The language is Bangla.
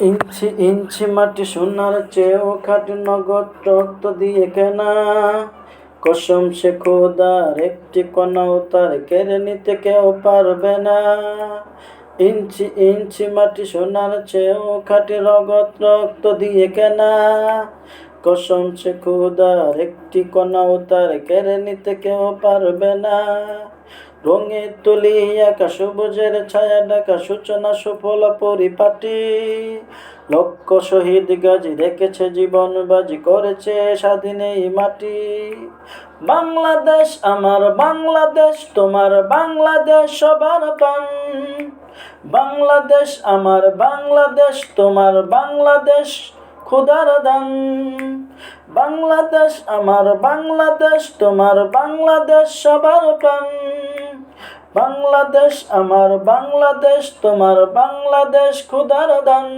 ইঞ্চি ইঞ্চি মাটি সোনার চেয়েও খাটি নগদ রক্ত দিয়ে কেনা। কসম সে খোদার, একটি কণাও তার কেড়ে নিতে কেউ পারবে না। ইঞ্চি ইঞ্চি মাটি সোনার চেয়েও খাটি নগদ রক্ত দিয়ে কেনা। কসম সে খোদার একটি কণাও তার কেড়ে নিতে কেউ পারবে না। রঙে তুলি একা সবুজের ছায়া ডাকা সূচনা সুফল পরিপাটি। লক্ষ শহীদ গাজী রেখেছে জীবন, বাজি করেছে স্বাধীন এই মাটি। বাংলাদেশ আমার বাংলাদেশ, তোমার বাংলাদেশ সবার পান বাংলাদেশ আমার বাংলাদেশ, তোমার বাংলাদেশ খুদার দান। বাংলাদেশ আমার, বাংলাদেশ তোমার, বাংলাদেশ সবার প্রাণ। বাংলাদেশ আমার, বাংলাদেশ তোমার, বাংলাদেশ খুদার দান।